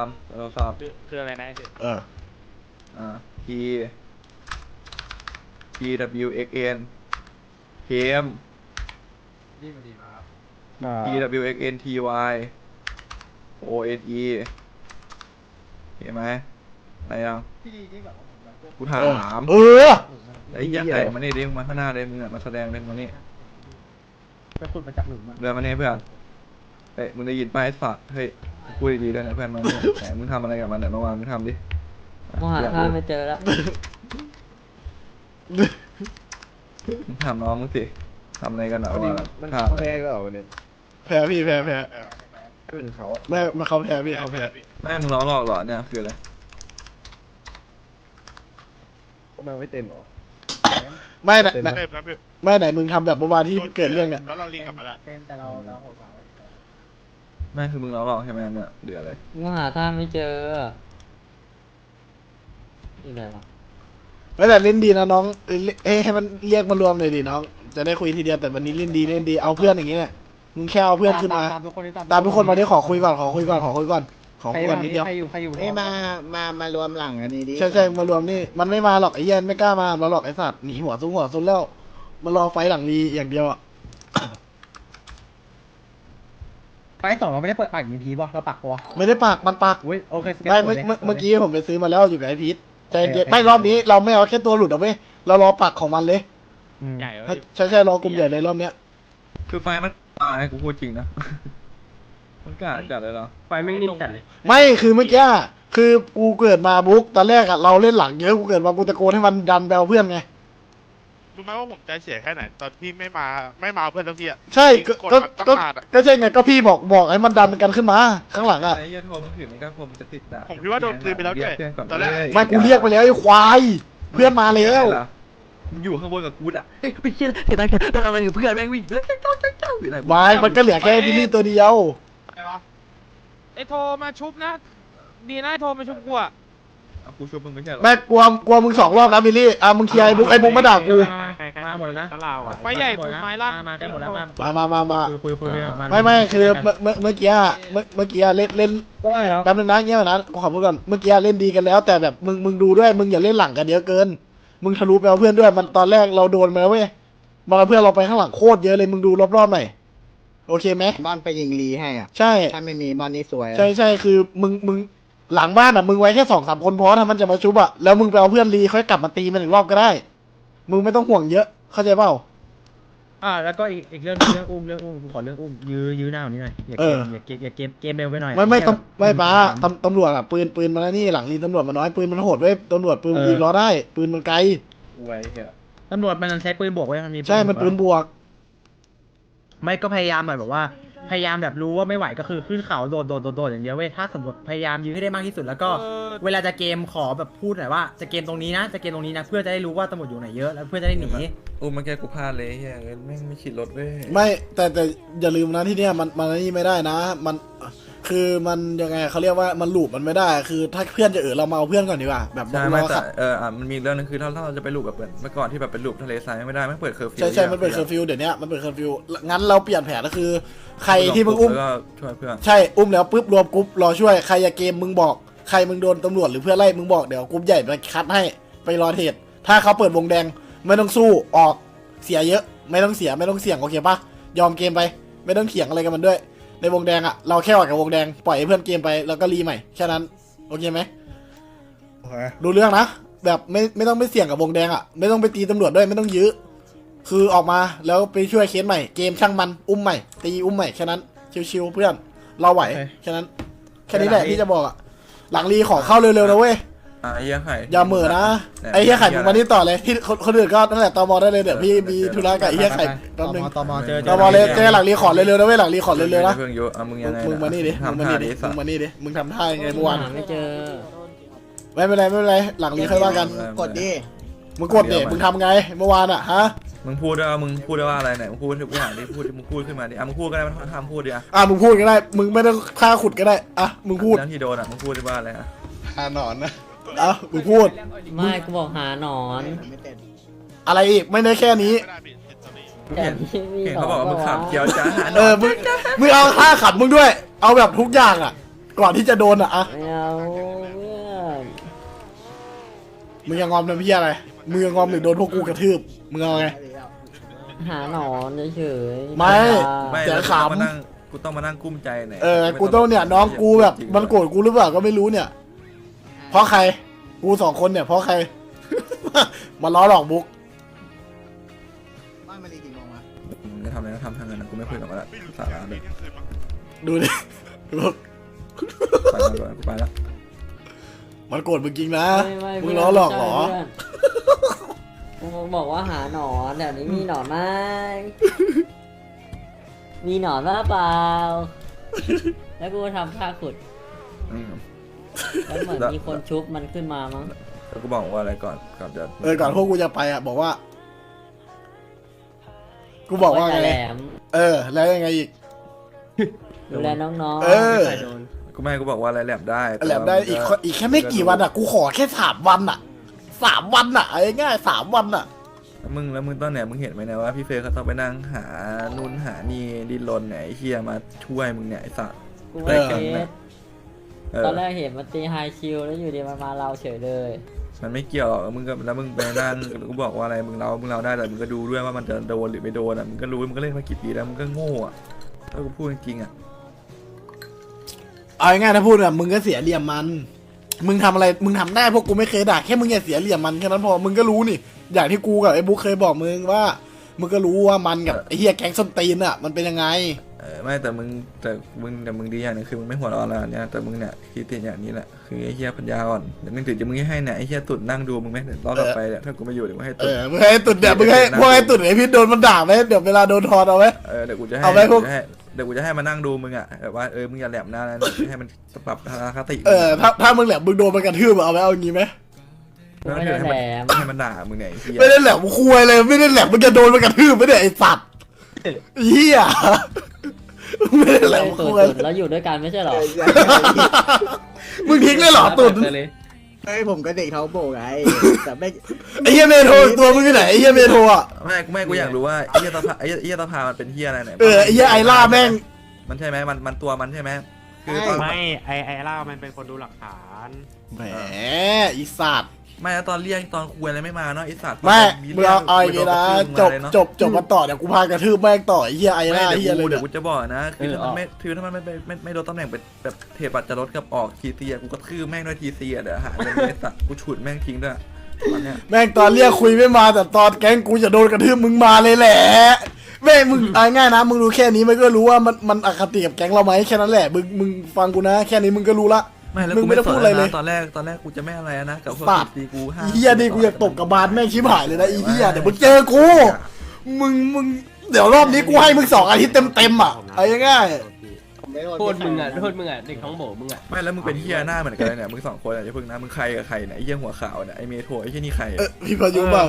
สามเราสามคือคืออะไรนะไอ้เหี้ยเออ อ่า P P W X N เคมนี่มันดีมากครับ P W X N T Y O N E เห็นไหมอะไรยังกูถาม เออ ไอ้เหี้ยักษ์ไก่มานี่ดิมึงมาข้างหน้าเลยมึงอะมาแสดงเลยมานี่ไปขุดมาจากหลุมอะเดินมานี่เพื่อน เฮ้ยมึงได้ยินป้ายสัตว์เฮ้ยพูดดีๆด้วยนะเพื่อนมาเนี่ยไหนมึงทำอะไรกับมันเนี่ยเมื่อวานมึงทำดิมองหาข้าไม่เจอแล้ว มึงถามน้องมึงสิทำอะไรกันเหรอวันนี้มันถามเขาแพ้ก็เหรอวันนี้แพ้พี่แพ้แพ้เป็นเขาแม่มาเขาแพ้พี่เขาแพ้แม่มึงล้อหลอกเหรอเนี่ยคืออะไรมาไม่เต็มเหรอ ไม่ไหนเต็มไหนไหมไม่ไหนมึงทำแบบเมื่อวานที่เกิดเรื่องเนี่ยแล้วเราลิงกลับมาแล้วเต็มแต่เราเราหดมา แม่คือมึงล้อหลอกใช่ไหมเนี่ยเดือดอะไรมองหาข้าไม่เจออยู่ไหนวะไม่แต่เล่นดีนะน้องเอ้ยเอ้ยให้มันเรียกมารวมเลยดิน้อง จะได้คุยทีเดียวแต่วันนี้เล่นดีเล่นดีเอาเพื่อนอย่างงี้เนี่ยมึงแค่เอาเพื่อนขึ้นมา ตามทุกคนที่ตามทุกคนมาที่ขอคุยก่อนขอคุยก่อนขอคุยก่อนขอคุยก่อนนิดเดียว ใครอยู่ใครอยู่เอ้ยมามามารวมหลังอันนี้ดิใช่ใช่มารวมนี่มันไม่มาหรอกไอ้เหี้ย็นไม่กล้ามาเราหรอกไอ้สัตว์หนีหัวซุ้งหัวซุนแล้วมารอไฟหลังรีอย่างเดียวอะ ไฟสองเราไม่ได้เปิดปากอีกทีป่ะเราปักป่ะไม่ได้ปากมันปากอุ้ยโอเคสก็ตไม่เมื่อเมื่อเมื่อกี้ผมไปซื้อมาแล้วอยู่กับไอ้พีทใจเย็นไม่รอบนี้เราไม่เอาแค่ตัวหลุดเอาไว้ยเรารอปักของมันเลยใหญ่เลยใช่ใช่รอกลุ่มใหญ่เลยรอบเนี้ยคือไฟมันตายกูพูดจริงนะ มันกล้าจัดเลยเหรอ ไฟไม่นิ่งจัดเลย ไม่คือเมื่อกี้อะคือกูเกิดมาบุ๊กตอนแรกอะเราเล่นหลังเยอะกูเกิดมากูตะโกนให้มันดันแบลเพื่อนไง รู้ไหมว่าผมใจเสียแค่ไหน ตอนที่ไม่มาไม่มาเอาเพื่อนทั้งทีอะใช่ก็กดก็ตั้งก็นานอะก็ใช่ไงก็พี่บอกบอกให้มันดันกันขึ้นมาข้างหลังอะไอ้เหี้ยโทรมึงถือมันก็ผมจะติดด่าผมคิดว่าโดนคืนไปแล้วด้วยเรีกเพื่อนก่อนตอนแรกเฮ้ยไม่กูเรียกไปแล้วไอ้ควายเพื่อนมาแล้วอะไรล่ะมึงอยู่ข้างบนกับกูอะเฮ้ยไปเชี่ยเห็นอะไรกันเดินอะไรกับเพื่อนแม่งวิ่งเฮ้ยเจ้าเจ้าเจ้าอยู่ไหนวายมันก็เหลือแค่บิลลี่ตัวเดียวไอโทรมาชุบนะ ดีนะไอโทรมาชุบกูอะเอากูช่วยมึงไม่ใช่เหรอแม่กลัวกลัวมึงสองรอบนะบิลลี่อะมึงเคลียร์ไอ้บุ๊กไอ้บุ๊กมาด่ากู มาหมดแล้วนะไฟใหญ่ไฟล่างมากันหมดแล้วมามามามามาคุยคุยคุยไม่ไม่คือเมื่อเมื่อเมื่อกี้อะเมื่อเมื่อกี้อะเล่นเล่นก็ได้แล้วแป๊บนึงนะเงี้ยนะกูขอพูดก่อนเมื่อกี้เล่นดีกันแล้ว แต่แบบมึงมึงดูด้วยมึงอย่าเล่นหลังกันเยอะเกิน มึงทะลุไปเอาเพื่อนด้วยมันตอนแรกเราโดนมาแล้วเว้ยมาเพื่อนเราไปข้างหลังโคตรเยอะเลยมึงดูรอบๆหน่อยโอเคไหมบอลไปยิงรีให้อะใช่ถ้าไม่มีบอลนี่สวยอะใช่ใช่คือมึงมึงหลังบ้านอะมึงไว้แค่สองสามคนพอถ้ามันจะมาชุบอะแล้วมึงไปเอาเพื่อนรีค่อยกลับมาตีมันอีกรอบก็ได้ มึงไม่ต้องห่วงเยอะ เข้าใจเปล่า อ่า แล้วก็อีกอีกเรื่องเรื่องอุ้มเรื่องอุ้มกูขอเรื่องอุ้มยื้อยื้อหน้าตรงนี้หน่อยอย่าเอเกอมอย่าเกมอย่าเกมเกมเร็วไปหน่อยไม่ไม่แค่ตำไม่ป้าสามตำตำรวจอะปืนปืนมันแล้วนี่หลังรีตำรวจมันน้อยปืนมันโหดเว้ยตำรวจปืนเออยิงล้อได้ ปืนมันไกลไว้เหี้ยตำรวจมันใช้ปืนบวกไว้มันมีใช่มันปืนบวก ไม่ก็พยายามหน่อยแบบว่า พยายามแบบรู้ว่าไม่ไหวก็คือขึ้นเขาโดดโดดโดดโดดอย่างเดียวเว้ยถ้าสมมติพยายามยื้อให้ได้มากที่สุดแล้วก็เวลาจะเกมขอแบบพูดหน่อยว่าจะเกมตรงนี้นะจะเกมตรงนี้นะเพื่อจะได้รู้ว่าตำรวจอยู่ไหนเยอะแล้วเพื่อจะได้หนีอุ้มมาแค่กูพลาดเลยเฮียเอ้ยแม่งไม่ชิดรถเว้ยไม่แต่แต่อย่าลืมนะที่เนี้ยมันมันนี่ไม่ได้นะ มัน คือมันยังไงเขาเรียกว่ามันหลูบมันไม่ได้ คือถ้าเพื่อนจะเออเรามาเอาเพื่อนก่อนดีกว่าแบบใช่รไม่อแต่ขัดเอออะมันมีเรื่องนึงคือถ้าถ้าเราจะไปลูบแบบเมื่อก่อนที่แบบเป็นลูบทะเลทรายไม่ได้ไม่เปิดเคอร์ฟิวใช่ใช่มันเป็นเคอร์ฟิวเดี๋ยวนี้มันเป็นเคอร์ฟิวงั้นเราเปลี่ยนแผนก็คือ ใครที่มึงอุ้ม แล้วก็ช่วยเพื่อน ใช่อุ้มแล้วปุ๊บรวมกรุ๊ปรอช่วยใครอยากเกมมึงบอกใครมึงโดนตำรวจหรือเพื่อนไล่มึงบอกเดี๋ยวกรุ๊ปใหญ่ไปคัดให้ไปรอเทรดถ้าเขาเปิดวงแดงไม่ต้องสู้ออกเสียเยอะ ไม่ต้องเสียไม่ต้องเสี่ยงโอเคปะยอมเกมไป ไม่ต้องเถียงอะไรกับมันด้วย ในวงแดงอะเราแค่ออกจากวงแดงปล่อยให้เพื่อนเกมไปแล้วก็รีใหม่แค่นั้นโอเคไหมดูเรื่องนะแบบไม่ไม่ต้องไปเสี่ยงกับวงแดงอะไม่ต้องไปตีตำรวจด้วยไม่ต้องยื้อคือออกมาแล้วไปช่วยเคสใหม่เกมช่างมันอุ้มใหม่ตีอุ้มใหม่แค่นั้นชิวๆเพื่อน เราไหวโอเคแค่นั้นแค่นี้แหละที่จะบอกอะหลังรีขอเข้าเร็วๆนะเว้ย อะไอ้เหี้ยไข่อย่าเหม่อนะเนี่ยไอ้เหี้ยไข่มึงมานี่ต่อเลยที่คนคนอื่นก็นั่นแหละตอมอได้เลยเดี๋ยวพี่มีธุระกับไอ้เหี้ยไข่ตแป๊บนึงมตมเจอตอมอเลยเจอหลังรีขอเร็วๆนะเว้ยหลังรีขอเร็วๆนะเพื่อนเยอะอะมึงมึยังงไงมึงมานี่ดิมึงทำมาท่านี่ดิดิสัมึตงว์มานี่ดิมึงทำท่ายังไงเมื่อวานหาไม่เจอไม่เป็นไรไม่เป็นไรหลังรีค่อยว่ากันกดดิมึงกดเด็มึงทำไงเมื่อวานอะฮะมึงพูดได้ว่ามึงพูดได้ว่าอะไรไหนมึงพูดทุกอย่างดิพูดมึงพูดขึ้นมาดิอะมึงพูดก็ได้ไม่ต้องทำพูดดิอะอะมึงพูดก็ได้ มึงไม่ต้องท่าขุดก็ได้อะมึงพูดเรื่องที่โดนอะมึงพูดได้ว่าอะไรอะหาหนอนนะ อะมึงพูด ไม่กูบอกหาหนอนไม่เต็มอะไรอีกไม่ได้แค่นี้ไม่ได้พี่ติดตรงนี้แต่ที่มีเห็นหนอเขานบอกว่ามึงปะขามวะเกียวจ้าหาหนเอออนมึงมึงเอาท่าขัดมึงด้วย เอาแบบทุกอย่างอะ ก่อนที่จะโดนอะอะไม่เอาเพื่อนมึงยังงอมทำเพี้ยอะไรมึงยังงอมหรือโดนพวกกูกระทืบมึงเอาไง หาหนอนเฉยๆไม่ ไม่เสียแล้วขำ กูต้องมานั่งกูต้องมานั่งกุ้มใจไหนเออกูต้องเนี่ยน้องกูแบบมันโกรธกูหรือเปล่าก็ไม่รู้เนี่ย เพราะใคร กูสองคนเนี่ยเพราะใคร มาล้อหลอกบุ๊กบ้านมารีกี่โมงวะมึงจะทำอะไรก็ทำทางนั้นนะกูไม่คุยกับมันละไม่รู้สาระเลยเที่ยงคืนมั้งดูดิบุ๊กไปก่อนก่อนกูไปแล้วมันโกรธมึงจริงนะไม่ไม่มึงเพื่นล้อหลอกเหรอเพื่อนมึงบอกว่าหาหนอนเดี๋ยวนี้มีหนอนไหมมีหนอนบ้าเปล่า แล้วกูก็ทำท่าขุด อืม แล้วเหมือนมีคนชุบมันขึ้นมามั้งแล้วกูบอกว่าอะไรก่อนก่อนจะเออก่อนพวกกูจะไปอะ บอกว่า กูบอกว่าจะไงแหลมเออ แล้วยังไงอีก ดูแลน้องๆเออ กูไม่ให้กูบอกว่าอะไรแหลมได้แหลมได้อีกคนอีกแค่ไม่กี่วันอะ กูขอแค่สามวันอะสามวันอะเอาง่ายๆสามวันอะ แล้วมึงแล้วมึงตอนไหนมึงเห็นไหมเนี่ยว่าพี่เฟย์เขาต้องไปนั่งหานู่นหานี่ดิ้นรนไหนยไอ้เฮียมาช่วยมึงเนี่ยไอ้สัสกูไม่เออ เก็ตเออ ตอนแรกเห็นมันตีไฮคิวแล้วอยู่ดีมันมาเราเฉยเลย มันไม่เกี่ยวหรอกมึงก็แล้วมึงไปนั่งกูบอกว่าอะไรมึงเรามึงเราได้แต่มึงก็ดูด้วยว่ามันจะโดนหรือไม่โดนอะมึงก็รู้มึงก็เล่นมากี่ปีแล้วมึงก็โง่อะถ้ากูพูดจริงๆอะเอาง่ายๆถ้าพูดอะมึงก็เสียเหลี่ยมมัน มึงทำอะไร มึงทำได้พวกกูไม่เคยด่าแค่มึงอย่าเสียเหลี่ยมมันแค่นั้นพอ มึงก็รู้นี่ อย่างที่กูกับไอ้บุ๊คเคยบอกมึงว่า มึงก็รู้ว่ามันกับไอ้เฮียแก๊งส้นตีนอะมันเป็นยังไง เออไม่แต่มึงแต่มึงแต่มึงดีอย่างหนึงคือมึงไม่หัวร้อนแล้วเนี่ยแต่มึงเนี่ยคิดติดอย่างนี้แหละคือไอ้เฮียปัญญาอ่อนเดี๋ยวนึกถึงจะมึงให้เนี่ยไอ้เฮียตุ่นนั่งดูมึงไหมเดี๋ยวรอบต่อไปเนี่ยถ้ากูไม่อยู่เดี๋ยวกูให้เอตุ่นอมึงให้ตุ่นเนี่ยมึงให้พวกไอ้ตุ่นไอ้พี่โดนมันด่าไหมเดี๋ยวเวลาโดนทอนเอาไหม เออเดี๋ยวกูจะให้เอาไว้พวก เดี๋ยวกูจะให้เดี๋ยวกูจะให้มานั่งดูมึงอะแบบว่าเออมึงอย่าแหลมหน้านะให้มันปรับทัศนคติเออถ้าถ้ามึงแหลมมึงโดนมันกระทืบเอาไหมเอางี้ไหม กูไม่ได้แหลมให้มันด่ามึงเนี่ยไอ้เฮียไม่ได้แหลมคุยเลยไม่ได้แหลมมึงจะโดนมันกระทืบไม่ได้ไอ้สัตว์เฮียไม่ได้แหลมตุ่คุนยตุ่นแล้วอยู่ด้วยกันไม่ใช่เหรอมึงทิ้งเลยเหรอตุ่นเฮ้ยผมก็เด็กท้องโบกไงแต่ไม่ไอ้เฮียเมโทรตัวมึงที่ไหนไอ้เฮียเมโทรอะไม่กูไม่กูอยากรู้ว่าไอ้เฮียตาพาไอ้เหี้ยไอ้เฮียตาพามันเป็นเฮียอะไรไหนเออไอ้เฮียไอล่าแม่งมันใช่ไหมมันมันตัวมันใช่ไหมคือตอนไม่ไอไอล่ามันเป็นคนดูหลักฐานแหมอีสัตว์ ไม่แล้วตอนเรียกตอนคุยอะไรไม่มาเนาะไอ้สัตว์ไม่มีมึงรื่เอาเอาอย่างงี้นะจบจบจบมาต่อเดี๋ยวกูพากระทืบแม่งต่อไอ้เฮียไอไม่ล่าเดี๋ยวเฮียกูเลยเดี๋ยวเนี่ยกูจะบอกนะคือถ้ามันไม่คือถ้ามันไม่ไม่ไม่ไม่โดนตำแหน่งเป็นแบบเทปัดจะลดกับออกทีซีกูก็ทืบแม่งด้วยทีซีอะเดี๋ยวหาเงินไอ้สัตว์กูฉุดแม่งทิ้งด้วยตอนเนี้ยแม่งตอนเรียกคุยไม่มาแต่ตอนแก๊งกูจะโดนกระทืบมึงมาเลยแหละแม่งมึงเอาง่ายนะมึงรู้แค่นี้มันก็รู้ว่ามันมันอคติกับแก๊งเราไหมแค่นั้นแหละมึงมึงฟังกูนะ แค่นี้มึงก็รู้ละ ไม่แล้วมึงกูไม่ไม่ต้ต้อองงพูดอะไรเลยตอนแรกตอนแรกกูจะไม่อะไรนะกับพวกสัตว์ทีกูห้าเฮียนี่กูอยากตบกับบาสแม่งชิบหายเลยนะไอ้เฮียเดี๋ยวมึงเจอกู มึงมึงเดี๋ยวรอบนี้กูให้มึงสองอาทิตย์เต็มเต็มๆอะเอาง่ายผมไม่โดนโทษมึงอะโทษมึงอะเด็กท้องโบมึงอะไม่แล้วมึงเป็นเฮียหน้าเหมือนกันเลยเนี่ยมึงสองคนอะอย่าเพิ่งนะมึงใครกับใครเนี่ยไอ้เฮียหัวขาวเนี่ยไอ้เมโทรไอ้เฮียนี่ใครๆเออพี่พายุเปล่า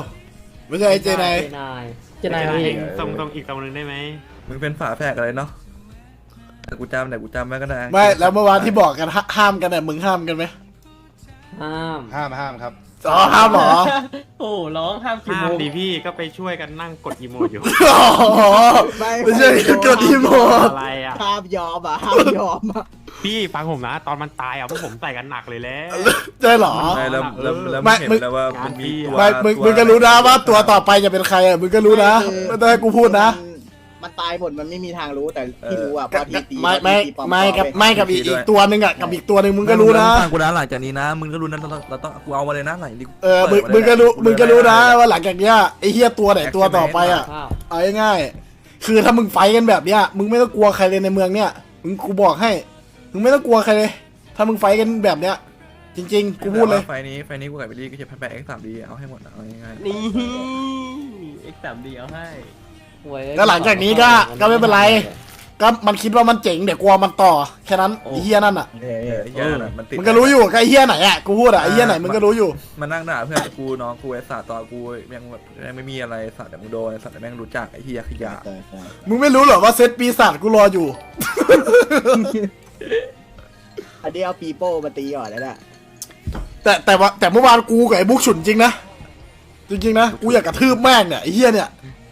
ไม่ใช่ไอ้เจไนายเจนายเจนายเจพี่ตรงตรงอีกตรงนึงได้ไหมมึงเป็นฝาแฝดอะไรเนาะ แต่กูจำแต่กูจำไว้ก็ได้ไม่แล้วเมื่อวานที่บอกกันห้าห้ามกันเนี่ยมึงห้ามกันไหมห้ามห้ามห้ามครับอ๋อห้ามเหรอโอ้ร้องห้ามกี่ห้าโมมงดีพี่ก็ไปช่วยกันนั่งกดอีโมอยู่อ๋อไม่ใช่กดอีโมอะไรอะห้ามยอมอะห้ามยอมอะพี่ฟังผมนะ ตอนมันตายอะพวกผมใส่กันหนักเลยแหล้ว ใช่เหรอ ไม่แล้วแล้วแล้วไม่มึงเห็นมึงแล้วว่ามันมีตัวไม่มึงตัวมึงก็รู้นะว่าตัวต่อไปจะเป็นใครอะมึงก็รู้นะไม่ต้องให้กูพูดนะ มันตายหมดมันไม่มีทางรู้แต่ที่รู้อะพอทีตีไม่ไม่พอทีตีปอไม่กับปลอไม่กับอีกอีกตัวหนึ่งอะกับอีกตัวหนึ่งมึงก็รู้นะฟังกูนะหลังจากนี้นะมึงก็รู้นะเราเราต้องกูเอามาเลยนะหลังนี้เออมึงมึงก็รู้มึงก็รู้นะว่าหลังจากเนี้ยไอ้เฮียตัวไหนตัวต่อไปอะข้าวเอาง่ายๆคือถ้ามึงไฟท์กันแบบเนี้ยมึงไม่ต้องกลัวใครเลยในเมืองเนี้ยมึงกูบอกให้มึงไม่ต้องกลัวใครเลย ถ้ามึงไฟท์กันแบบเนี้ยจริงๆ กูพูดเลย ไฟนี้ ไฟนี้กูกับบิลลี่ก็จะแพ้เอ็กซ์สามดีเอาให้หมดเอาง่ายนี่ X 3 D เอาให้ หวยแล้วหลังจากนี้ก็ก็ไม่เป็นไร ก็มันคิดว่ามันเจ๋งเดี๋ยวกลัวมันต่อแค่นั้นไอ้เฮียนั่นอะๆเออไอ้เหี้ยน่ะมันติดมึงก็รู้อยู่ก็ไอ้เฮียไหนอะกูพูดอะไอ้เฮียไหนมึงก็รู้อยู่ มันนั่งด่าเพื่อนกูน้องกูไอ้สัตว์ตอนกูยังแบบยังไม่มีอะไรสัตว์แต่มึงโดนไอ้สัตว์แต่แม่งรู้จักไอ้เหี้ยขยะใช่ใช่มึงไม่รู้เหรอว่าเซตปีศาจกูรออยู่ อันนี้เอาปีโป้มาตีก่อนแล้วน่ะแต่แต่ว่าแต่เมื่อวานกูกับไอ้บุ๊กฉุนจริงนะจริงๆนะกูอยากกระทืบแม่งเนี่ยไอ้เฮียเนี่ย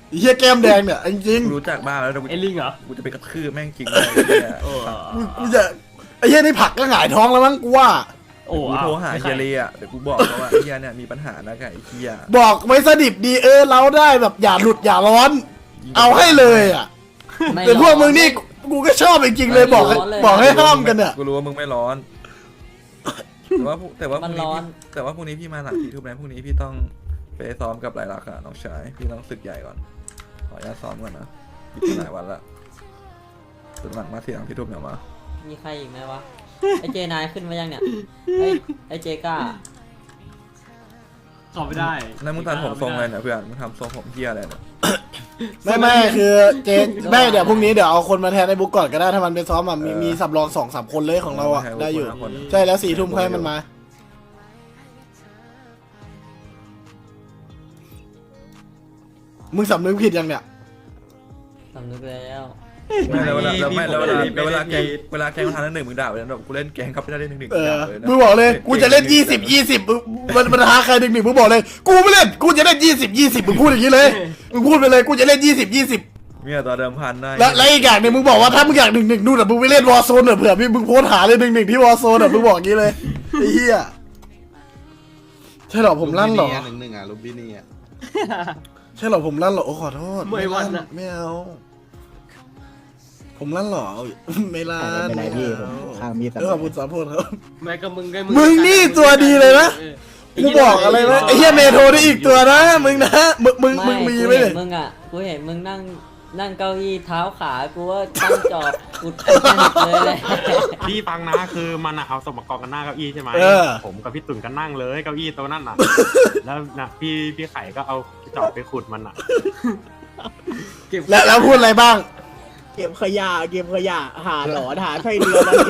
ไอ้เฮียแก้มแดงเนี่ยจริงกูรู้จักบ้างแล้วแต่กูไอ้ลิงเหรอกูจะไปกระทืบแม่งจริงเลยไอ้เหี้ยโอ้ๆกูกูอยากไอ้เหี้ยนี่ผักก็หงายท้องแล้วมั้งกูว่า โอ้กูอ้าวโทรหาไม่เฮีใช่ยเลยอะเดี๋ยวกูบอกเขาว่าไอ้เฮียเนี่ยมีปัญหานะกับไอ้เฮียบอกไว้สดิบดีเออเราได้แบบอย่าหลุดอย่าร้อน เอาให้เลยอะไม่แต่พวกร้อนมึงนี่กูก็ชอบจริงๆเลยบอกให้ไม่ร้อนเลย บอกให้ห้ามกันเนี่ย กูรู้ว่ามึงไม่ร้อน แต่ว่าพรุ่งแต่ว่าพมัรุ่นงนี้ร้อน พี่แต่ว่าพรุ่งนี้พี่มาหลังสี่ทุ่มนะพรุ่งนี้พี่ต้อง ไปซ้อมกับหลายลักษณ์อะน้องชาย พี่ต้องศึกใหญ่ก่อน ขออนุญาตซ้อมก่อนนะพี่หลายวันละสุดหลังมาสี่หลังพี่ทุ่มเดี๋ยวมา มีใครอีกไหมวะ ไอเจนายขึ้นมายังเนี่ย ไอไอเจก้าขอไม่ได้นั่นมึงตัดผมทรงอะไรเนี่ยเพื่อนมึงทำทรงผมเฮียอะไรเนี่ยไม่ไม่คือเจนไม่เดี๋ยวพรุ่งนี้เดี๋ยวเอาคนมาแทนไอ้บุ๊กก่อนก็ได้ถ้ามันไปซ้อมอะมีมีสำรองสองสามคนเลยของเราอะได้อยู่ ใช่แล้วสี่ทุ่มค่อยมันมา มึงสำนึกผิดยังเนี่ย สำนึกแล้วไม่แล้วเวลาแล้วไม่แล้วเวลาไม่แล้วเวลาไม่แกงเวลาแกงมาทานหนึ่งมึงด่าไปแล้วแบบกูเล่นแกงครับไม่ได้เล่นหนึ่งหนึ่งเออด่าเลยนะมึงบอกเลย กูจะเล่นยี่สิบยี่สิบมันมันหาใครหนึ่งหนึ่งมึงบอกเลย กูไม่เล่น กูจะเล่นยี่สิบยี่สิบมึงพูดอย่างนี้เลย มึงพูดไปเลย กูจะเล่นยี่สิบยี่สิบเนี่ยตัวเดิมพันได้และและอีกอย่างหนึ่งมึงบอกว่าถ้ามึงอยากหนึ่งหนึ่งนู่นอะมึงไปเล่นวอร์โซนเผื่อพี่มึงโพสต์หาเลยหนึ่งหนึ่งที่วอร์โซนอะมึงบอกอย่างนี้เลยไอ้เหี้ยใช่เหรอผมลั่นเหรอหนึ่งหนึ่งอะลูบินี่อะ ใช่เหรอผมลั่นเหรอโอ้ขอโทษมวยวันอะไม่เอา ผมลั่นเหรอไม่ลั่นไม่เป็นไรพี่ผมเอาข้างมีด เออขอบคุณสามพลครับไม่ก็มึงก็มึงนี่ตัวดีเลยนะเออกูบอกอะไรไหมไอ้เหี้ยเมโทรได้อีกตัวนะ มึงนะ มึงมึงมึงมีกูไหมเห็เนี่ยนมึงอะกูเห็นมึงนั่ง นั่งเก้าอี้เท้าขากูว่าตั้งจอบกูแพนิคเลยแหละพี่ฟังนะคือมันอะเอาสมกรกันหน้าเก้าอี้ใช่ไหมเออ ผมกับพี่ตุ่นก็นั่งเลยเก้าอี้ตัวนั่นน่ะ แล้วนะพี่พี่ไข่ก็เอาจอบไปขุดมันอะเก็บแล้วแล้วพูดอะไรบ้าง เก็บขยะเก็บขยะหาหลอนหาไส้เดือนอะไร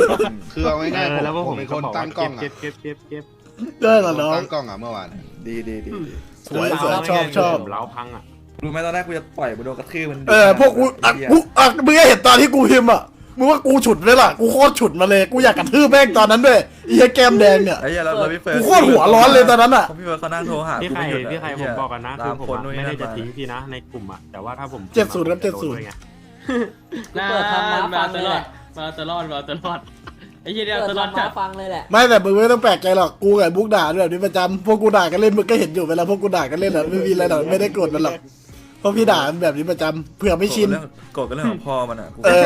คือเอาง่ายเออๆแล้วพวกผผมมเป็นก็คนบอกตั้ว่างกล้เก็อบงอะเก็บเก็บเก็บเก็บเก็บได้เหรอน้อง ตั้งกล้องอะเมื่อวาน ดีดีดีดีสวยสวยชอบชอบ ผมเล้าพังอะ รู้ไหมตอนแรกกูจะปล่อยมึงโดนกระทืบมันเออพวกกูอะไอ้เหี้ยกูอะมึงก็เห็นตอนที่กูพิมพ์อะมึงว่ากูฉุดไหมล่ะกูโคตรฉุดมาเลยกูอยากกระทืบแม่งตอนนั้นด้วยไอ้เหี้ยแก้มแดงเนี่ย ไอ้เหี้ยเราเราพี่เฟิร์กูโคตรหัวร้อนเลยตอนนั้นอะ พี่เฟิร์สเขานั่งโทรหาพี่กูไข่ไม่หยุดอะพี่ไข่ไอ้ผเหี้มยบอกกันนะตาคือมผมคนอะนู่นไม่นี่ได้นั่นจะมาทิ้งพี่นะในกลุ่มอะแต่ว่าถ้าผมเจ็ดศูนย์ครับเจ็ดศูนย์โไงกูเปิดธรรมะฟังเลยแหละมาตลอดมาตลอดไอ้เหี้ยเนี่ยเปิดตธลรอดรจัมะดฟังเลยแหละ ไม่แต่มึงไม่ต้องแปลกใจหรอกกูกับบุ๊กด่าด้วยแบบนี้ประจำพวกกูด่ากันเล่นมึงก็เห็นอยู่เวลาพวกกูด่ากันเล่นอะไม่มีอะไรหรอกไม่ได้โกรธมันหรอกเพ ราะพี่ด่ามันแบบนี้ประจำเผื่อไม่ชิน โกรธกันเรื่องของพ่อมันอะกูเออ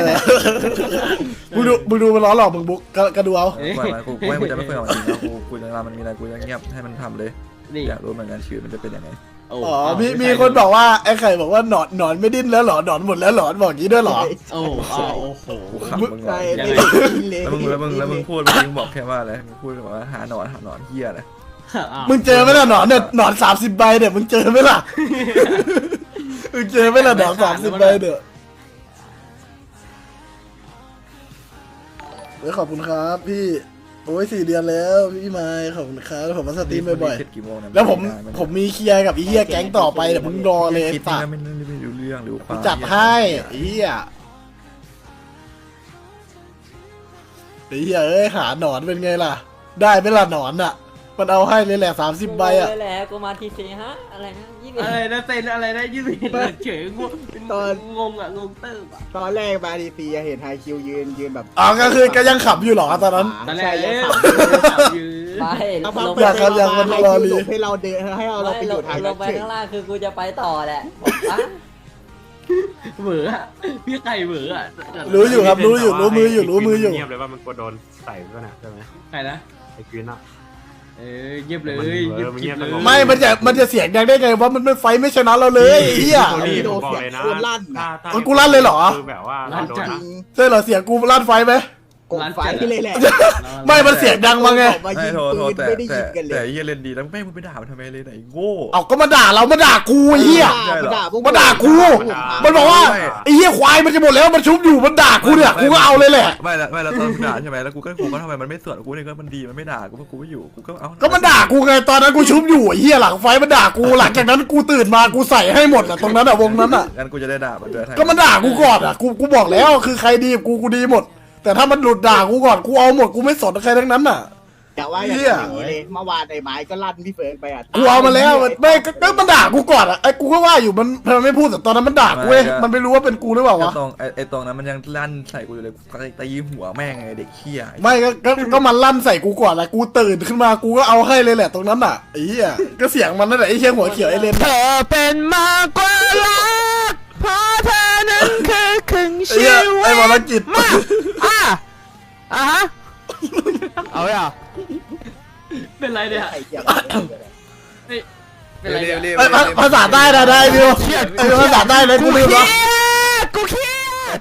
มึงดูมึงดูมันล้อหลอกมึงบุ๊กก็ก็ดูเอากูไม่กูไม่กูจะไม่คุยกับมันจริงนะกูกูจะเวลามันมีอะไรกูจะเงียบให้มันทำเลยนี่อยากรู้เหมือนกันชีวิตมันจะเป็นยังไงโอ้อ๋อ มีมีคนบอกว่าไอ้ไข่บอกว่าหนอนหนอนไม่ดิ้นแล้วเหรอหนอนหมดแล้วเหรอบอกอย่างนี้ด้วยเหรอ โอ้โอ้โอ้โห กูขำมึงใช่เลยไม่ได้กินเลยแล้วมึงแล้วมึงแล้วมึงพูดเมื่อกี้มึงบอกแค่ว่าอะไรมึงพูดบอกว่าหาหนอนหาหนอนเหี้ยอะไรมึงเจอไหมล่ะหนอนเนี่ยหนอนสามสิบใบเนี่ยมึงเจอไหมล่ะมึง เจอไหมล่ะหนอนสามสิบใบเนี่ยเฮ้ยขอบคุณครับพี่ โอ้ยสี่เดือนแล้วพี่ไมค์ขอบคุณครับผมมาสตรีมบ่อยเสร็จกี่โมงนะๆแล้วผมผมมีเคลียร์กับไอีเฮียแก๊งต่อไปเดี๋ยวมึงรอเลยคิดตันี่ดก็ไม่ไม่ไม่รู้เรื่องหรือความจัดให้ไอ้เฮียไอ้เฮียเอ้ยหาหนอนเป็นไงล่ะ ได้ไหมล่ะหนอนอะ มันเอาให้เลยแหละสามสิบใบอะ กูงงเลยแหละกูมาทีซีฮะอะไรนะยี่สิบอะไรนะเต้นอะไรนะยืดเห็นเฉยงงตอน งงอะงงเติบอะ ตอนแรกมาดีซีเห็นไฮคิวยืนยืนแบบอ๋อก็คือก็ยังขับอยู่เหรอตอนนั้น ตอนแรกใช่เอ๊ะยังขับยืนไปเอาพักลงเปิอยากครับอยากมามันไฮรอคิวรีหลบให้เราเดินให้เราเราไปอยู่ทางลนั้งนไปเฉยข้างล่างคือกูจะไปต่อแหละบอกปะเหมืออะพี่ไก่เหมืออะรู้อยู่ครับรู้อยู่รู้มืออยู่รู้มืออยู่เงียบเลยว่ามันกลัวโดนใส่ก็นะใช่ไหมใครนะไอ้กรีนอะ เออเงียบเลยมันเงียบมันกิเงียบบเลสงบยไม่ มันจะ มันจะเสียงดังได้ไงว่ามันไม่ไฟท์ไม่ชนะเราเลยไอ้เฮีย โทนี่โดผมนบอกเสียงเลยนะโคตรลั่น ถ้าอะถ้าเออกูลั่นเลยเหรอ คือแบบว่าลั่นโดจันดนะ ใช่เหรอเสียงกูลั่นไฟไหม กดไฟที่เลยแหละ ไม่มันเสียงดังมาไงบอกมายิไม่งโทรโทรปืนแต่ไม่ได้แต่ยิงกันเลแต่ยไอ้เหี้ยเล่นดีแล้วไม่มึงไปด่ามันทำไมเลยไหนโง่ เอาก็มาด่าเรามาด่ากูไอ้เฮียใช่เหรอด่าพวมาด่ากู มันบอกว่าไอ้เฮียควายมันจะหมดแล้วมันชุบอยู่มันด่ากูเนี่ยกูก็เอาเลยแหละ ไม่ละไม่ละตอนมึงด่าใช่ไหมแล้วกูก็กูก็ทำไมมันไม่สวนกูเนี่ยก็มันดีมันไม่ด่ากูเพราะกูไม่อยู่กูก็เอาก็มันด่ากูไงตอนนั้นกูชุบอยู่ไอ้เฮียหลังไฟมันด่ากูหลังจากนั้นกูตื่นมากูใส่ให้หมดอะตรงนั้นอะวงนั้นอะงั้นกูจะได้ด่ามันด้วยก็มันด่ากูก่อนอะกูกูบอกแล้วคือใครดีกับกูกูดีหมด แต่ถ้ามันหลุดด่ากูก่อนกูเอาหมดกูไม่สนใครทั้งนั้นอะเดี๋ยวว่าอย่างเหี้ย นี้เลยเมื่อวานไอ้ไม้ก็ลั่นพี่เฟิร์นไปอะกูเอามาแล้วมันไม่ก็ก็มันด่ากูก่อนอะไอ้กูก็ว่าอยู่มันมันไม่พูดแต่ตอนนั้นมันด่ากูเว้ยมันไม่รู้ว่าเป็นกูหรือเปล่าไอ้วะตรงไอ้ไอ้ตรงนั้นมันยังลั่นใส่กูอยู่เลยตีหัวแม่งไงเด็กเขี้ยไม่ก็ก็ก็มันลั่นใส่กูก่อนแหละกูตื่นขึ้นมากูก็เอาให้เลยแหละตรงนั้นอะไอ้เหี้ยก็เสียงมันนั่นแหละไอ้เชี่ยหัวเขียวไอ้เลนเธอเป็นมากกว่ารักเพราะเธอ นั้นคือครึ่งไอ้ชีเหี้ยวิไอ้ตวรกิจมาอะอะฮะเอาเลยอะเป็นไรเนี่ยไอ้เหี้ยเป็นไรเนี่ย เอ้ภาภาษาใต้นะได้บิวไอ้ภาษาใต้เลยกูลืมแล้วกูเครียด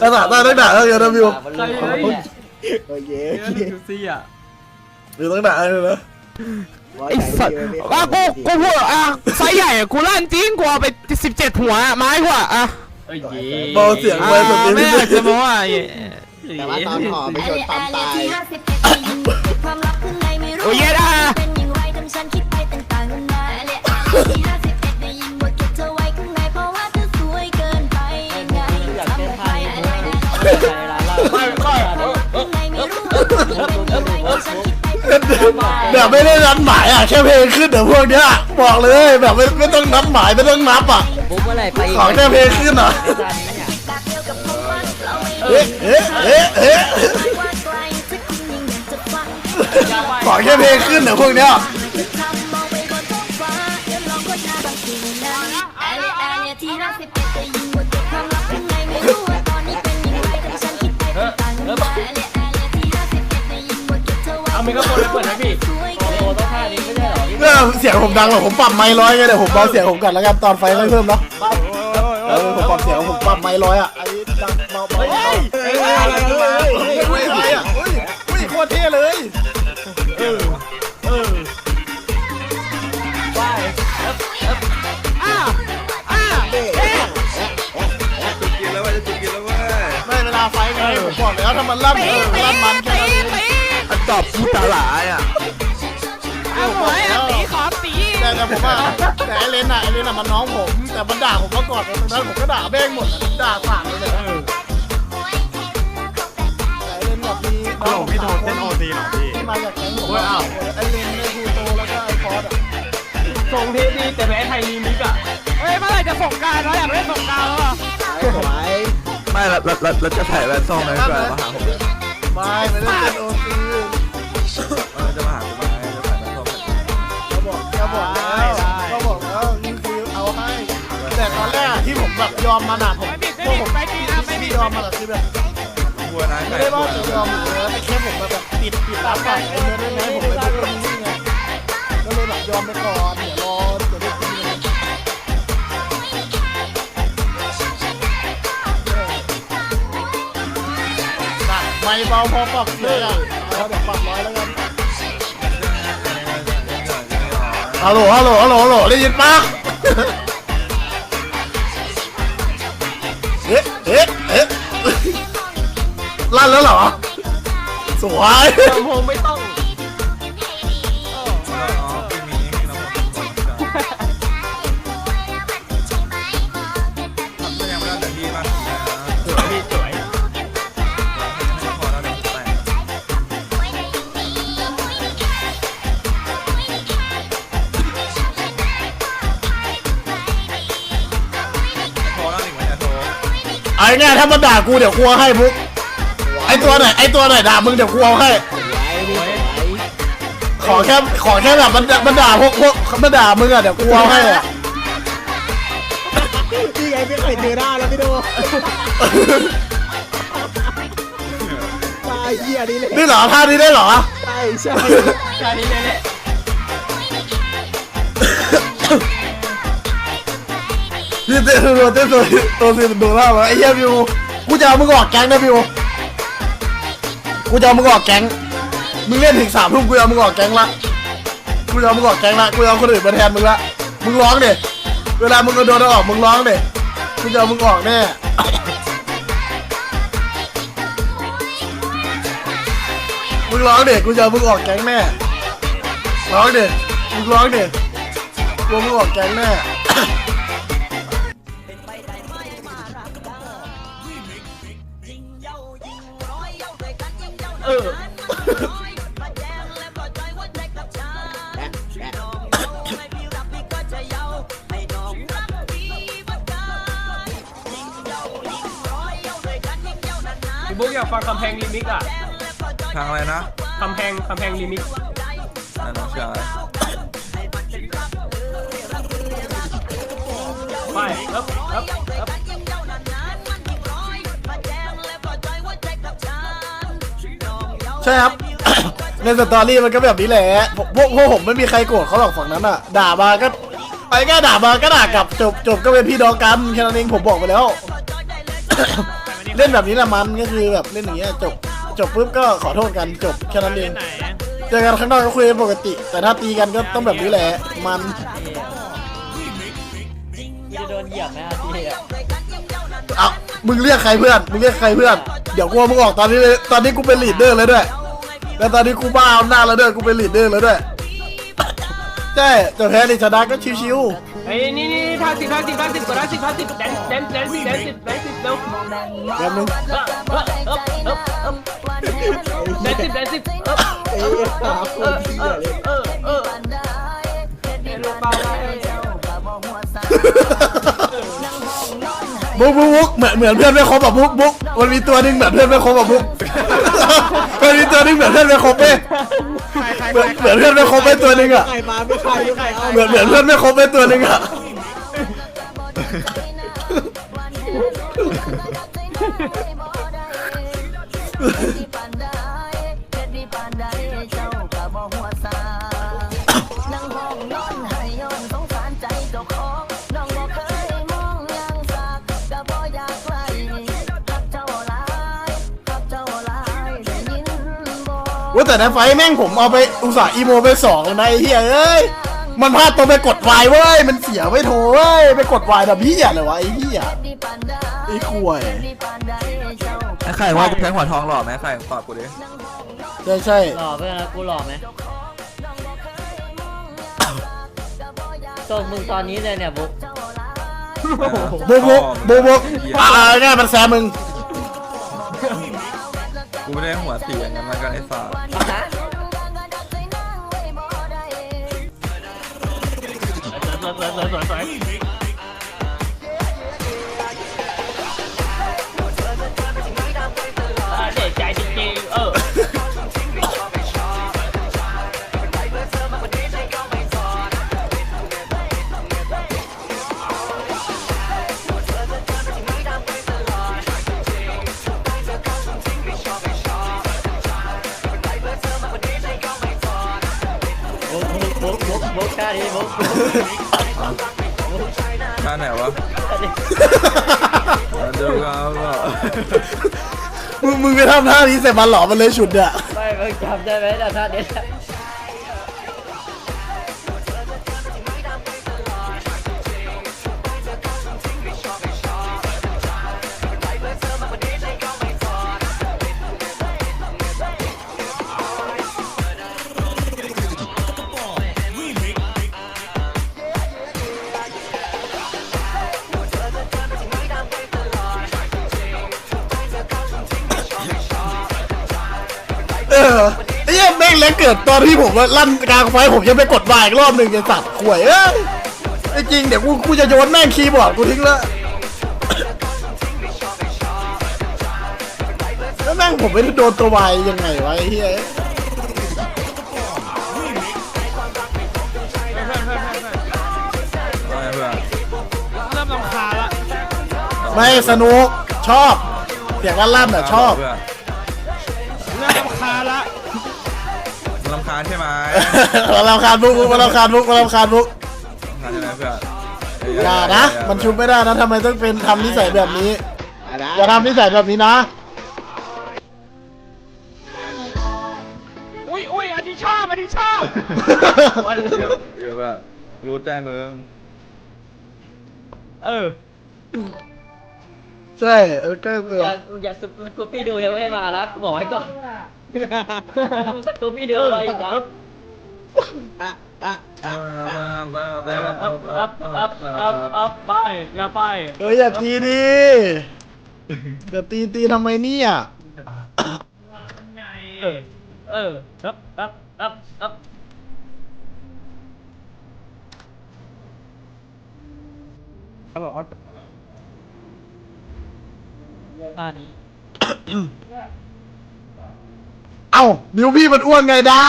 ภาษาใต้ต้องด่าแล้วเดี๋ยวนะบิวใครเฮ้ยโอเคเดี๋ยวดูซี่อะ หรือต้งด่าเลยนะ ไอ้สัตว์ว่ากูกูพูดอะไซส์ใหญ่อะกูลั่นจริงกูเอาไปสิบเจ็ดหัวไม้กว่าอะเอ้ยเย่เบาเสียงไว้แบบนี้ไม่อยากจะบอกว่าแต่ว่าตอนหอไปชนปั๊มตายความลับข้างในไม่รู้โอ้ยเย็ดอะ แบบไม่ได้นัดหมายอะแค่เพลงขึ้นเดี๋ยวพวกเนี้ยบอกเลยแบบไม่ไม่ต้องนัดหมายไม่ต้องนับอะมุกเมื่อไหร่ไปอีกขอแค่เพลงขึ้นเหรอไอ้ร้านนี้เนี่ยแบบเดียวกับผมว่าเราเองเอ๊ะเอ๊ะเอ๊ะเอ๊ะว่าไกลสักคนยังอยากจะฟังขอแค่เพลงขึ้นเดี๋ยวพวกเนี้ย เหรอพี่เนี่ยเสียงผมดังหรอผมปรับไมค์ร้อยไงเดี๋ยวผมเบาเสียงผมกันแล้วกันตอนไฟไม่เพิ่มเนาะเออผมปรับเสียงผมปรับไมค์ร้อยอะไอ้ดังเบาเบาเฮ้ยเฮ้ยอะไรกันมาเฮ้ยเฮ้ยเฮ้ยเฮ้ยเฮ้ยโคตรเท่เลย เออ เอออะอะเอ๊ะกินแล้วเว้ยจะกินแล้วเว้ยไม่เวลาไฟไงผมบอกแล้วถ้ามันลั่นเออลั่นมันแค่นั้นเองอันตอบพูดตาหลายอะ เอาหวยอะตีขอตีแต่แต่ผมว่าแต่ไอเลนอะไอเลนอะมันน้องผม แต่มันด่าผมมาก่อนตรงนั้นผมก็ด่าแม่งหมดอะด่าฝากเลยเนี่ยแต่ไอเลนแบบมีฮัลโหลพี่โทรเต้นโอซีหรอพี่ ที่มาจากแก๊งผมอะไอเลนไอคูโตแล้วก็ไอฟอสอะส่งเทปดีแต่แพ้ไทยรีมิกอะเฮ้ยเมื่อไหร่จะส่งการเราอยากเล่นส่งกรารแล้วอะไม่เราเราเราจะถ่ายแวนซ่องไหมแฟนมาหาผมเลยไม่ไม่ได้เป็น อมมันอะผมไม่บิดพวไม่กบิผมดไม่บิดนะไม่บิที่ดยอมมันอะคือแบบบัวนะไม่ได้ว่าจะยอมหรือแต่แค่ผมแบบปิดปิดรับปากไอ้เงินได้ไหมผมไปดูตรงนี้ไงก็เลยแบบยอมไปก่อนเดี๋ยวรอเดี๋ยวได้กินเงินน่ะไม่เบาพอปรับเสียงอะเอาเดี๋ยวปรับร้อยแล้วกันฮัลโหลฮัลโหลฮัลโหลฮัลโหลได้ยินปะ ลั่นแล้วเหรอ สวยลำโพงไม่ต้องยังไม่ได้แต่พี่มากสวยพี่สวยพอแล้วเดี๋ยวแต่งพอแล้วหนึ่งวันจะโทรไอ้เนี่ยถ้ามันด่ากูเดี๋ยวกูเอาให้มุก ไอ้ตัวไหนไอ้ตัวไหนด่ามึงเดี๋ยวกูเอาให้ ขอแค่ขอแค่แบบมันมันด่าพวกพวกมันด่ามึงอะเดี๋ยวกูเอาให้อะนี่ไงพี่เคยเจอหน้าแล้วพี่ดูตายเหี้ยนี่เลยนี่เหรอท่านี้ได้เหรอ ใช่ใช่การนี้เลยแหละนี่เต้นตัวเต้นตัวตัวสิดูท่ามาไอ้เหี้ยบิวกูจะเอามึงออกแก๊งนะบิว กูจะเอามึงออกแก๊ง มึงเล่นถึงสามทุ่มกูจะเอามึงออกแก๊งละ กูจะเอามึงออกแก๊งละ กูจะเอาคนอื่นมาแทนมึงละ มึงร้องดิเวลามึงโดนออกมึงร้องดิกูจะเอามึงออกแน่มึงร้องเด็กกูจะเอามึงออกแก๊งแน่ร้องเด็กมึงร้องเด็กกูเอามึงออกแก๊งแน่ เออพี่บุ๊กอยากฟังคำแพงลิมิกอะทางอะไรนะคำแพงคำแพงลิมิก นั่นน้องชาย ใช่ครับ ในสตอรี่มันก็แบบนี้แหละพวกพวกผมไม่มีใครโกรธเขาหรอกฝั่งนั้นอะ ด่ามาก็ไอ้แค่ด่ามาก็ด่ากลับจบจบก็เป็นพี่น้องกันแค่นั้นเองผมบอกไปแล้ว เล่นแบบนี้แหละมันก็คือแบบเล่นอย่างเงี้ยจบจบปุ๊บก็ขอโทษกันจบแค่นั้นเองเจอกันข้างนอกก็คุยกันปกติ แต่ถ้าตีกันก็ต้องแบบนี้แหละมันจะโดนเหยียบไหมอาทีอะเอ้ามึงเรียกใครเพื่อนมึงเรียกใครเพื่อน เดี๋ยวกูเอามึงออกตอนนี้เลยตอนนี้กูเป็นลีดเดอร์แล้วด้วยแล้วตอนนี้กูบ้าอำนาจแล้วด้วยกูเป็นลีดเดอร์แล้วด้วยใช่จะแพ้หรือชนะก็ชิวไอ้ยนี่นี่ท่าสิบท่าสิบท่าสิบกดท่าสิบท่าสิบแดนแดนแดนสิบแดนสิบแดนสิบเร็วๆแบบนึงเอ๊บเอ๊บเอ๊บเอ๊บเอ๊บแดนสิบแดนสิบเอ๊บไอ้หาคนที่เลยเออเออเอลูกเบาได้ บุ๊กบุ๊กบุ๊กเหมือนเหมือนเพื่อนไม่ครบอะบุ๊กบุ๊กมันมีตัวหนึงเหมือนเพื่อนไม่ครบอะบุ๊ก มันมีตัวหนึงเหมือนเพื่อนไม่ครบเป้เหมือนเหมือนเพื่อนไม่ครบไปตัวหนึงอะ ใครมาไม่ใครไม่ใครเอาเหมือนเหมือนเพื่อนไม่ครบไปตัวหนึงอะ แต่ในไฟท์แม่งผมเอาไปอุตส่าห์อีโมไปสองแล้วนะไอ้เหี้ยเอ้ยมันพลาดตัวไปกดไฟเว้ย มันเสียไม่โทรเว้ย ไปกดไฟแบบพี่อะไรวะไอ้เหี้ยไอ้ข่วยไอ้ไข่ว่ากูแทงหัวทองหล่อไหมไข่ตอบกูดิใช่ใช่หล่อเพื่อนนะกูหล่อไหมส่งมึงตอนนี้เลยเนี่ยบุ๊กบุ๊กบุ๊กบุ๊กบุ๊กอ่าง่ายมันแซมมึง กูไม่ได้หัวสีอย่างนั้นแล้วกันไอ้สาสวยสวยสวยสวยสวย ทำท่านี้เสร็จมันหล่อมันเลยฉุดเนี่ย ไม่มึงจำได้ไหมแต่ท่าเนี้ย แล้วเกิดตอนที่ผมว่าลั่นกลางไฟผมยังไปกดวายอีกรอบหนึ่งไอสัตว์ข่วยเอ้ยไอ้จริงเดี๋ยวกูกูจะโยนแม่งคีย์บอร์ดกูทิ้งละแล้วแม่งผมไม่ได้โดนตัววายยังไงวะไอ้เหี้ยไงเริ่มลำคาญละไม่สนุกชอบเสียงลั่นๆอะชอบ เพื่อนาญใช่ไหมมาเราคาญบุกมาเราคาญบุกมาเราคาญบุกรำคาญใช่ไหมเพื่อนอย่านะ มันชุบไม่ได้นะทำไมต้องเป็นทำนิสัยแบบนี้อะนะอย่าทำนิสัยแบบนี้นะ อุ้ยอุ้ยอันนี้ชอบอันนี้ชอบเดี๋ยวแบบรู้แจ้งมึงเออ ใช่เออก็เอออย่าอย่าสกูปี้ดูยังไม่มาละกูบอกไว้ก่อน สกูปี้ดูอะไรอีกครับอะอะอะอัพอัพอัพอัพอัพไปอย่าไปเอออย่าตีดิแบบตีตีทำไมเนี่ยเออเอออัพอัพอัพอัพอันนี้ เอ้านิ้วพี่มันอ้วนไงได้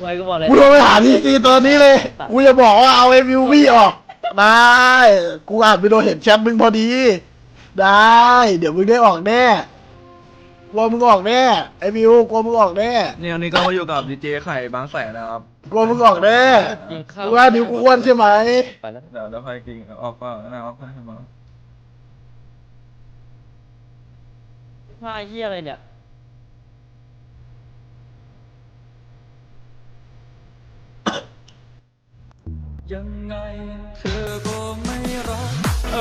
ไว้ก็บอกเลยกูโทรไปหาทีซีตัวนี้เลยกูจะบอกว่าเอาไอ้วิวพี่ออกได้กูอ่านไปโดนเห็นแชทมึงพอดี ได้ เดี๋ยวมึงได้ออกแน่กลัวมึงออกแน่ไอ้วิวกลัวมึงออกแน่เนี่ยวันนี้ก็มาอยู่กับดีเจไข่บางแสนนะครับกลัวมึงออกแน่กินข้าวกูว่านิ้วกูอ้วนใช่ไหมไปแล้วเดี๋ยวเดี๋ยวค่อยกินออกก็น่าออกก็ให้มาผ้าเหี้ยอะไรเนี่ย ยังไงเธอก็ไม่รักอ๋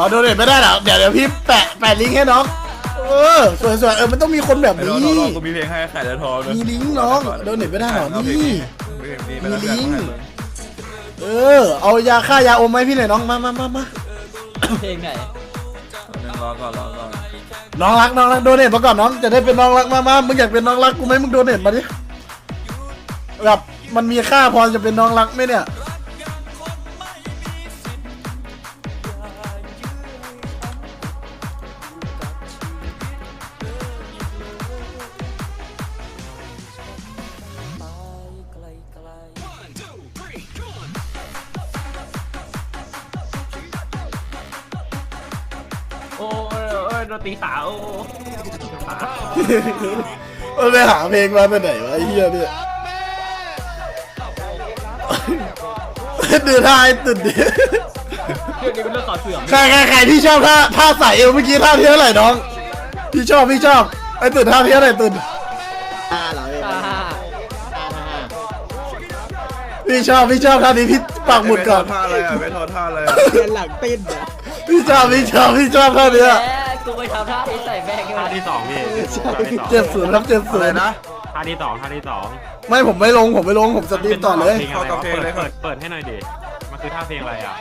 อโดเนทไม่ได้เหรอเดี๋ยวเดี๋ยวพี่แปะแปะลิงก์ให้น้องเออสวยๆเออมันต้องมีคนแบบไอ้โทนี้รโทรกูมีเพลงให้ไข่และทอด้วยมีลิงก์น้องโดเนทไม่ได้เหรอเอาเพลงนี่เพลงนี้ไปแล้วมีลิงก์ให้มึงเออ เอายาฆ่ายาอมไหมาให้พี่หน่อยน้องมามามามา เพลงไหนเดี๋ยวรอก่อนรอก่อนน้องรักน้องรักโดเนทมาก่อนน้องจะได้เป็นน้องรักมามามึงอยากเป็นน้องรักกูไหมมึงโดเนทมาดิแบบมันมีค่าพอจะเป็นน้องรักไหมเนี่ย มันไปหาเพลงมาไปไหนวะไอ้เหี้ยเนี่ยดูท่าไอ้ตุ่นดิเรื่องนี้เป็นเรื่องต่อเสื่อมใครใครใครที่ชอบท่าท่าใส่เอวเมื่อกี้ท่าเท่าไหร่น้อง พี่ชอบพี่ชอบไอ้ตุ่นท่าเท่าไหร่ตุ่นห้าเหรอเว้ยอ่าห้าห้าห้าพี่ชอบพี่ชอบท่านี้พี่ปักหมุดก่อน ท่าอะไรอะไม่ทอท่าอะไรอะ เรียนหลังเต้นเหรอ พี่ชอบพี่ชอบพี่ชอบท่าเนี้ยแหม กูไปทำท่านี้ใส่แบงค์ท่าที่สองพี่ท่าที่สองเจ็ดศูนย์ครับเจ็ดศูอะไรนย์นะท่าที่สองท่าที่สองไม่ผมไม่ลงผมไม่ลงผมสตรีมต่อเลยพงอะไรวะเปิดเปิดเปิดให้หน่อยดิมันคือท่าเพลงอะไรอะ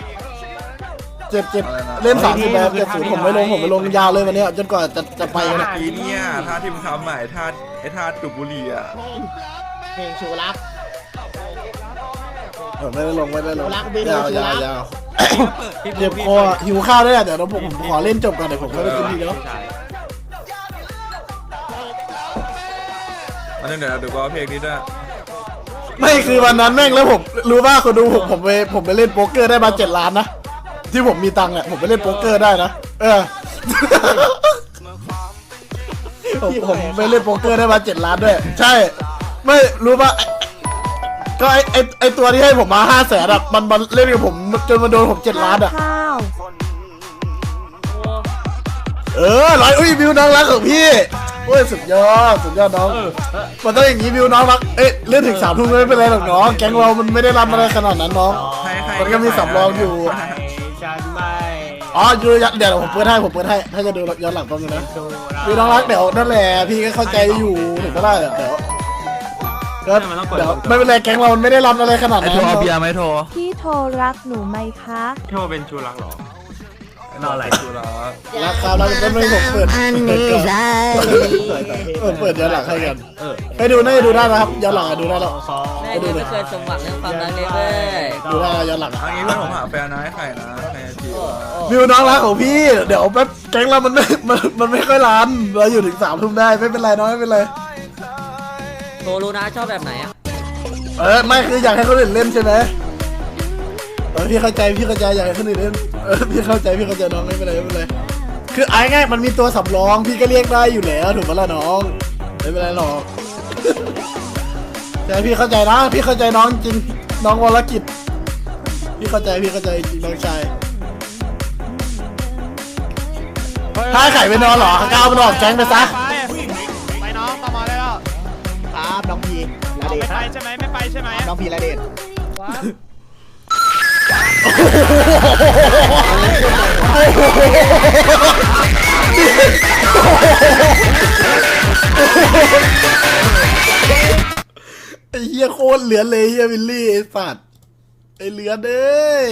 เจ็ดเจ็ดเล่นสามสิบแบบเจ็ดศูนย์ผมไม่ลงผมไม่ลงยาวเลยวันเนี้ยจนกว่าจะจะไปเมื่นะอกี้เนี่ยท่าที่มึงทำใหม่ท่าไอ้ท่าจุบบุหรี่อะเพลงชูรักเออไม่ได้ลงไม่ได้ลงรักไม่ได้ยาวรัยาวกยาว เจ็บคอหิวข้าวด้วยอะเดี๋ยวเราผมขอเล่นจบก่อนเดี๋ยวผมก็ไปกินทีเดียวอันนี้เดี๋ยวเดี๋ยวก็เอเพลงนี้ด้วยไม่คือวันนั้นแม่งแล้วผมรู้ว่าคนดูผมผมไปผมไปเล่นโป๊กเกอร์ได้มาเจ็ดล้านนะที่ผมมีตังค์อะผมไปเล่นโป๊กเกอร์ได้นะเออผมผมไปเล่นโป๊กเกอร์ได้มาเจ็ดล้านด้วย ใช่ ไม่รู้ป่ะไอ้ ก็ไอไอไอตัวที่ให้ผมมาห้าแสนอะมันมันเล่นกับผมจนมาโดนผมเจ็ดล้านอะเออร้อยอุ้ยวิวน้องรักของพี่โอ้ยสุดยอดสุดยอดน้องมันต้องอย่างนี้วิวน้องรักเอ๊ะเล่นถึงสามทุ่มไม่เป็นไรหรอกน้องแก๊งเรามันไม่ได้รับอะไรขนาดนั้นน้องให้ให้มันก็มีสำรองอยู่ฉันไม่อ๋อดูเดี๋ยวผมเปิดให้ผมเปิดให้ถ้าจะดูย้อนหลังตรงนี้นะวิวน้องรักเดี๋ยวนั่นแหละพี่ก็เข้าใจอยู่ถึงก็ได้เดี๋ยว เดี๋ยวก็เดี๋ยวไม่เป็นไรแก๊งเรามันไม่ได้รับอะไรขนาดไอ้นั้นโทรเอาน้องเบียร์ไหมโทรพี่โทรรักหนูไหมคะ โชว์เป็นชูรักเหรอนอนอะไรชูรักรักครับรักก็ไม่ผมเปิดอันนี้ใจเปิดเปิดย้อนหลังให้กันให้ดูน่าจะดูได้นะครับย้อนหลังอะดูได้แล้วแม่กูไม่เคยสมหวังเรื่องความรักเลยเว้ยดูได้ย้อนหลังอันนี้เพื่อนผมหาแฟนนะให้ไข่นะใครจะจีบวะวิวน้องรักของพี่ เดี๋ยวแป๊บแก๊งเรามันไม่มันมันไม่ค่อยรันเราอยู่ถึงสามทุ่มได้ไม่เป็นไรน้องไม่เป็นไร โทรรู้นะชอบแบบไหนอะเออไม่คืออยากให้คนอื่นเล่นใช่ไหมเออพี่เข้าใจพี่เข้าใจอยากให้คนอื่นเล่นเออพี่เข้าใจพี่เข้าใจน้องไม่เป็นไรไม่เป็นไรคือไอ้ง่ายมันมีตัวสำรองพี่ก็เรียกได้อยู่แล้วถูกปะล่ะน้องไม่เป็นไรหรอกแต่พี่เข้าใจนะ พี่เข้าใจน้องจริงน้องวรกิจพี่เข้าใจพี่เข้าใจจริงน้องชายถ้าไข่ไปนอนเหรอก้าวมันออกแก๊งไปซะ น้องพีละเดชไปใช่ไหมไม่ไปใช่ไหมน้องพีละเดชไอ้เหี้ยโคตรเหลือเลยเหี้ยวิลลี่ไอ้สัตว์ไอ้เหลือเด้ย